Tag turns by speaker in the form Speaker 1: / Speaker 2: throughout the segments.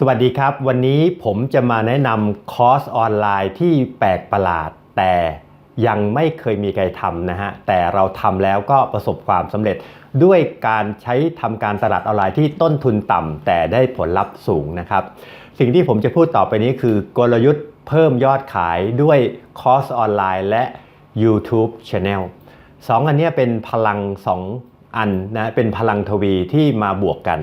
Speaker 1: สวัสดีครับ วันนี้ผมจะมาแนะนำคอร์สออนไลน์ที่แปลกประหลาด แต่ยังไม่เคยมีใครทำนะฮะ แต่เราทำแล้วก็ประสบความสำเร็จด้วยการใช้ทำการตลาดออนไลน์ที่ต้นทุนต่ำแต่ได้ผลลัพธ์สูงนะครับ สิ่งที่ผมจะพูดต่อไปนี้คือกลยุทธ์เพิ่มยอดขายด้วยคอร์สออนไลน์และ YouTube Channel สองอันนี้เป็นพลังสองอันนะเป็นพลังทวีที่มาบวกกัน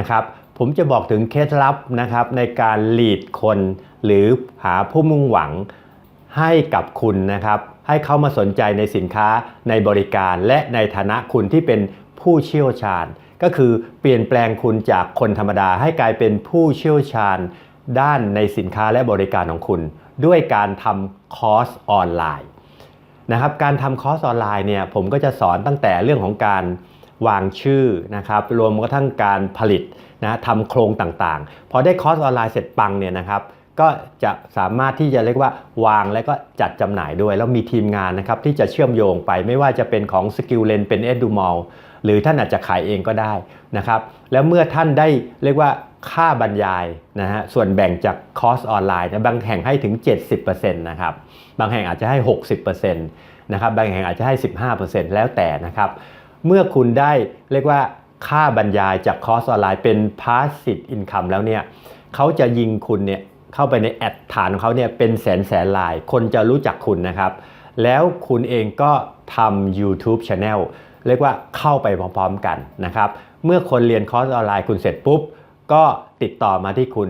Speaker 1: นะครับ ผมจะบอกถึงเคล็ดลับนะครับในการ lead คน หรือหาผู้มุ่งหวังให้กับคุณนะครับ ให้เขามาสนใจในสินค้าในบริการ และในฐานะคุณที่เป็นผู้เชี่ยวชาญ ก็คือเปลี่ยนแปลงคุณจากคนธรรมดาให้กลายเป็นผู้เชี่ยวชาญ ด้านในสินค้าและบริการของคุณ ด้วยการทำคอร์สออนไลน์นะครับการทำคอร์สออนไลน์เนี่ยผมก็จะสอนตั้งแต่เรื่องของการวางชื่อนะครับรวมกระทั่งการผลิต นะทำโครงต่างๆ พอได้คอร์สออนไลน์เสร็จปังเนี่ยนะครับก็จะสามารถที่จะเรียกว่าวางและก็จัดจำหน่ายด้วย แล้วมีทีมงานนะครับที่จะเชื่อมโยงไปไม่ว่าจะเป็นของสกิลเลนเป็นเอ็ดูมอลหรือท่านอาจจะขายเองก็ได้นะครับแล้วเมื่อท่านได้เรียกว่าค่าบรรยายนะฮะส่วนแบ่งจากคอร์สออนไลน์นะบางแห่งให้ถึง 70%นะครับบางแห่งอาจจะให้ 60%นะครับบางแห่งอาจจะให้ 15%แล้วแต่นะครับเมื่อคุณได้เรียกว่า ค่าบรรยายจากคอร์สออนไลน์เป็น passive income แล้วเนี่ยเขาจะยิงคุณเนี่ยเข้าไปในแอดฐานของเขาเนี่ยเป็นแสนแสนลาย คนจะรู้จักคุณนะครับ แล้วคุณเองก็ทำ YouTube Channel เรียกว่าเข้าไปพร้อมๆกันนะครับ เมื่อคนเรียนคอร์สออนไลน์คุณเสร็จปุ๊บ ก็ติดต่อมาที่คุณ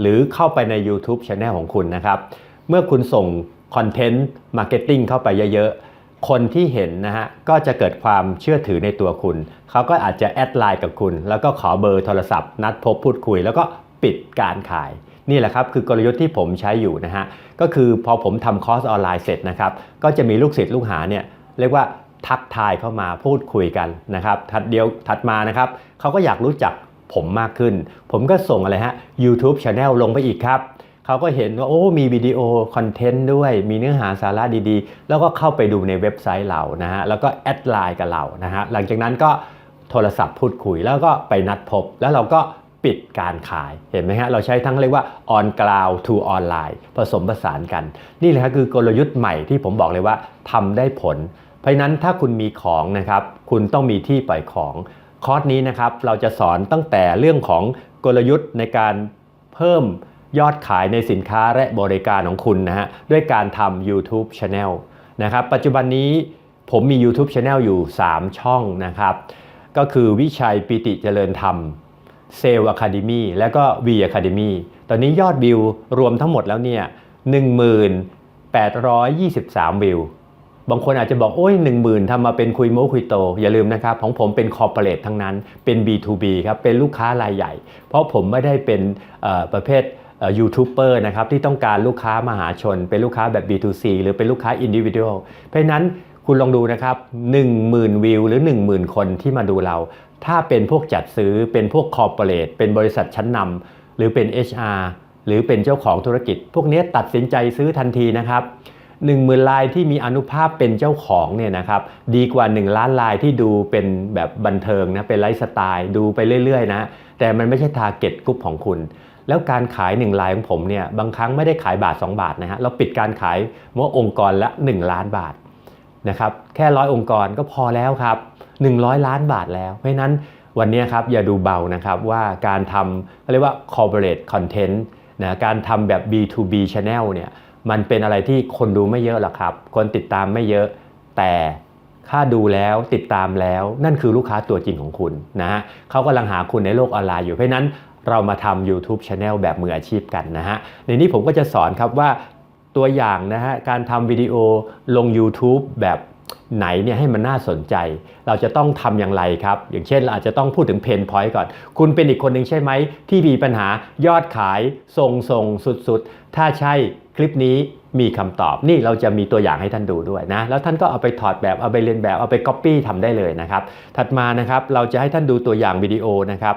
Speaker 1: หรือเข้าไปใน YouTube Channel ของคุณนะครับ เมื่อคุณส่งคอนเทนต์มาร์เก็ตติ้งเข้าไปเยอะๆ คนที่เห็นนะฮะก็จะเกิดความเชื่อถือในตัวคุณ เขาก็อาจจะแอดไลน์กับคุณ แล้วก็ขอเบอร์โทรศัพท์ นัดพบพูดคุย แล้วก็ปิดการขาย นี่แหละครับคือกลยุทธ์ที่ผมใช้อยู่นะฮะก็คือพอผมทำคอร์สออนไลน์เสร็จนะครับก็จะมีลูกศิษย์ลูกหาเนี่ยเรียกว่าทักทายเข้ามาพูดคุยกันนะครับถัดเดียวถัดมานะครับเขาก็อยากรู้จักผมมากขึ้น ผมก็ส่งอะไรฮะ YouTube Channel ลงไปอีกครับ เขาก็เห็นว่าโอ้มีวิดีโอคอนเทนต์ด้วย มีเนื้อหาสาระดีๆ แล้วก็เข้าไปดูในเว็บไซต์เรานะฮะแล้วก็แอดไลน์กับเรานะฮะหลังจากนั้นก็โทรศัพท์พูดคุยแล้วก็ไปนัดพบ แล้วเราก็ปิดการขายเห็นไหมฮะเราใช้ทั้งเรียกว่า on cloud to online ผสมผสานกัน นี่แหละครับคือกลยุทธ์ใหม่ที่ผมบอกเลยว่าทำได้ผล เพราะนั้นถ้าคุณมีของนะครับคุณต้องมีที่ปล่อยของคอร์สนี้นะครับเราจะสอนตั้งแต่เรื่องของกลยุทธ์ในการเพิ่ม ยอดขายในสินค้าและบริการของคุณนะฮะด้วยการทำ YouTube Channel นะครับปัจจุบันนี้ผมมี YouTube Channel อยู่ 3 ช่องนะครับ ก็คือวิชัยปิติเจริญธรรมเซลล์อะคาเดมีและก็ V Academy ตอนนี้ยอดวิวรวมทั้งหมดแล้วเนี่ย1823 วิว บางคนอาจจะบอกโอ้ย 1 0,000ทำมาเป็นคุยโม้คุยโต อย่าลืมนะครับ ของผมเป็นคอร์เปอเรททั้งนั้นเป็น B2B ครับ เป็นลูกค้ารายใหญ่ เพราะผมไม่ได้เป็นประเภท ยูทูบเบอร์นะครับที่ต้องการลูกค้ามหาชน เป็นลูกค้าแบบ B2C หรือเป็นลูกค้า individual เพราะนั้นคุณลองดูนะครับ 10,000 วิวหรือ 10,000 คนที่มาดูเรา ถ้าเป็นพวกจัดซื้อเป็นพวกคอร์เปอเรทเป็นบริษัทชั้นนำหรือเป็น HR หรือเป็นเจ้าของธุรกิจ พวกนี้ตัดสินใจซื้อทันทีนะครับ1 0,000ลายที่มีอนุภาพเป็นเจ้าของเนี่ยนะครับดีกว่า 1 ล้านลายที่ดูเป็นแบบบันเทิงนะเป็นไลฟ์สไตล์ดูไปเรื่อยๆนะแต่มันไม่ใช่ทาร์เก็ตกลุ่มของคุณ แล้วการขาย 1 ลายของผมเนี่ยบางครั้งไม่ได้ขายบาท 2 บาทนะฮะเราปิดการขายเมื่อองค์กรละ 1 ล้านบาทนะครับแค่ร้อยองค์กรก็พอแล้วครับ 100 ล้านบาทแล้วเพราะฉะนั้นวันนี้ครับอย่าดูเบานะครับว่าการทำเรียกว่า corporate content นะการทำแบบ B2B channel เนี่ยมันเป็นอะไรที่คนดูไม่เยอะหรอกครับ คนติดตามไม่เยอะแต่ ถ้าดูแล้วติดตามแล้วนั่นคือลูกค้าตัวจริงของคุณนะฮะเขากำลังหาคุณในโลกออนไลน์อยู่เพราะนั้นเรามาทำ YouTube Channel แบบมืออาชีพกันนะฮะในนี้ผมก็จะสอนครับว่าตัวอย่างนะฮะการทำวิดีโอลง YouTube แบบไหนเนี่ยให้มันน่าสนใจ เราจะต้องทำอย่างไรครับ อย่างเช่นเราอาจจะต้องพูดถึงเพนพอยต์ก่อน คุณเป็นอีกคนหนึ่งใช่ไหม ที่มีปัญหายอดขายทรงทรงสุดๆ ถ้าใช่คลิปนี้ มีคำตอบนี่เราจะมีตัวอย่างให้ท่านดูด้วยนะแล้วท่านก็เอาไปถอดแบบเอาไปเรียนแบบเอาไปก๊อปปี้ทำได้เลยนะครับถัดมานะครับเราจะให้ท่านดูตัวอย่างวิดีโอนะครับ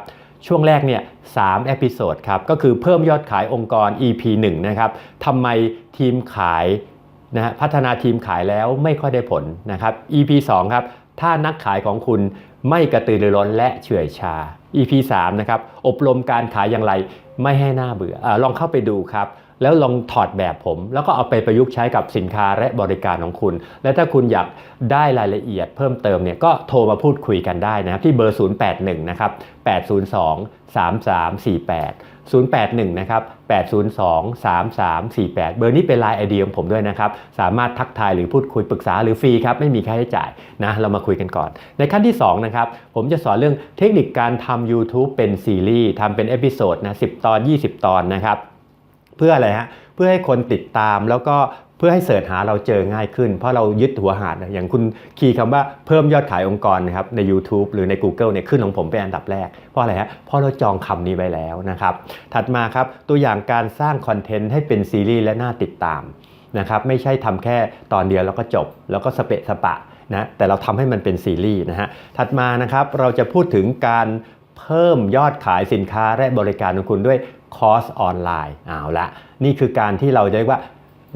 Speaker 1: ช่วงแรกเนี่ย3เอพิโซดครับก็คือเพิ่มยอดขายองค์กร EP 1นะครับทำไมทีมขายนะฮะพัฒนาทีมขายแล้วไม่ค่อยได้ผลนะครับ EP 2ครับถ้านักขายของคุณไม่กระตือรือร้นและเฉื่อยชา EP 3นะครับอบรมการขายอย่างไรไม่ให้หน่าเบื่ออลองเข้าไปดูครับ แล้วลองถอดแบบผม แล้วก็เอาไปประยุกต์ใช้กับสินค้าและบริการของคุณ และถ้าคุณอยากได้รายละเอียดเพิ่มเติมเนี่ยก็โทรมาพูดคุยกันได้นะครับที่เบอร์ 081 นะครับ 802 3348 081 นะครับ 802 3348 เบอร์นี้เป็นไลน์ไอเดียของผมด้วยนะครับ สามารถทักทายหรือพูดคุยปรึกษาหรือฟรีครับ ไม่มีค่าใช้จ่ายนะ เรามาคุยกันก่อน ในขั้นที่ 2 นะครับ ผมจะสอนเรื่องเทคนิคการทำ YouTube เป็นซีรีส์ทำเป็นเอพิโซดนะ 10 ตอน 20 ตอนนะครับ พื่ออะไรฮะเพื่อให้คนติดตามแล้วก็เพื่อให้เสิร์ชหาเราเจอง่ายขึ้น เพราะเรายึดหัวหาดนะอย่างคุณคีย์คำว่าเพิ่มยอดขายองค์กรนะครับใน YouTube หรือใน Google เนี่ยขึ้นของผมเป็นอันดับแรก เพราะอะไรฮะเพราะเราจองคำนี้ไว้แล้วนะครับถัดมาครับตัวอย่างการสร้างคอนเทนต์ให้เป็นซีรีส์และน่าติดตามนะครับไม่ใช่ทำแค่ตอนเดียวแล้วก็จบ แล้วก็สเปะสปะนะแต่เราทำให้มันเป็นซีรีส์นะฮะถัดมานะครับเราจะพูดถึงการเพิ่มยอดขายสินค้าและบริการของคุณด้วย คอร์สออนไลน์เอาละนี่คือการที่เราจะเรียกว่า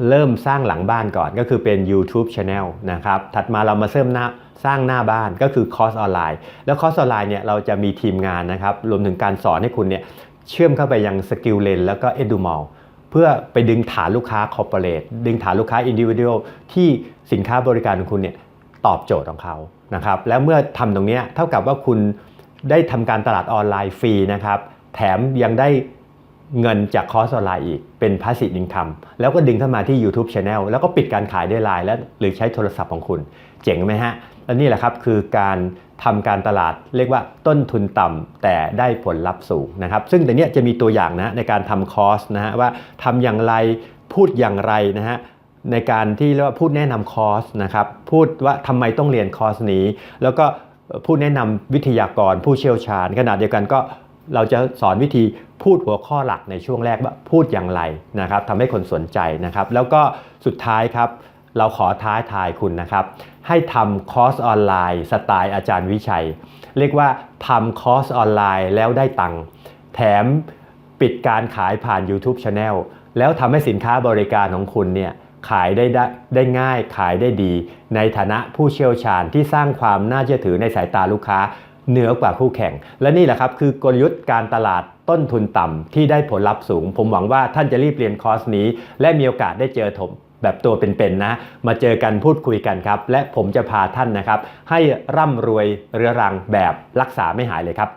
Speaker 1: เริ่มสร้างหลังบ้านก่อนก็คือเป็น YouTube Channel นะครับ ถัดมาเรามาเสริมหน้าสร้างหน้าบ้านก็คือคอร์สออนไลน์ แล้วคอร์สออนไลน์เนี่ยเราจะมีทีมงานนะครับ รวมถึงการสอนให้คุณเนี่ยเชื่อมเข้าไปยังสกิลเลนแล้วก็เอดูมอลเพื่อไปดึงฐานลูกค้าคอร์ปอเรทดึงฐานลูกค้าอินดิวิ u a l ที่สินค้าบริการของคุณเนี่ยตอบโจทย์ของเขานะครับ แล้วเมื่อทำตรงเนี้ยเท่ากับว่าคุณได้ทำการตลาดออนไลน์ฟรีนะครับ แถมยังได้ เงินจากคอร์สออนไลน์อีกเป็น passive income แล้วก็ดึงเข้ามาที่ YouTube Channel แล้วก็ปิดการขายด้วยไลน์และหรือใช้โทรศัพท์ของคุณ เจ๋งไหมฮะ และนี่แหละครับคือการทำการตลาดเรียกว่าต้นทุนต่ำแต่ได้ผลลัพธ์สูงนะครับ ซึ่งแต่เนี้ยจะมีตัวอย่างนะในการทำคอร์สนะฮะว่าทำอย่างไรพูดอย่างไรนะฮะในการที่เรียกว่าพูดแนะนำคอร์สนะครับพูดว่าทำไมต้องเรียนคอร์สนี้ แล้วก็พูดแนะนำวิทยากรผู้เชี่ยวชาญขนาดเดียวกันก็เราจะสอนวิธี พูดหัวข้อหลักในช่วงแรกว่าพูดอย่างไรนะครับทำให้คนสนใจนะครับ แล้วก็สุดท้ายครับ เราขอท้าทายคุณนะครับ ให้ทำคอร์สออนไลน์สไตล์อาจารย์วิชัย เรียกว่าทำคอร์สออนไลน์แล้วได้ตังค์แถมปิดการขายผ่าน YouTube Channel แล้วทำให้สินค้าบริการของคุณเนี่ยขายได้ได้ได้ง่ายขายได้ดี ในฐานะผู้เชี่ยวชาญที่สร้างความน่าเชื่อถือในสายตาลูกค้า เหนือกว่าคู่แข่ง และนี่แหละครับคือกลยุทธ์การตลาดต้นทุนต่ำที่ได้ผลลัพธ์สูง ผมหวังว่าท่านจะรีบเรียนคอร์สนี้ และมีโอกาสได้เจอผมแบบตัวเป็นๆนะ มาเจอกันพูดคุยกันครับ และผมจะพาท่านนะครับ ให้ร่ำรวยเรื้อรังแบบรักษาไม่หายเลยครับ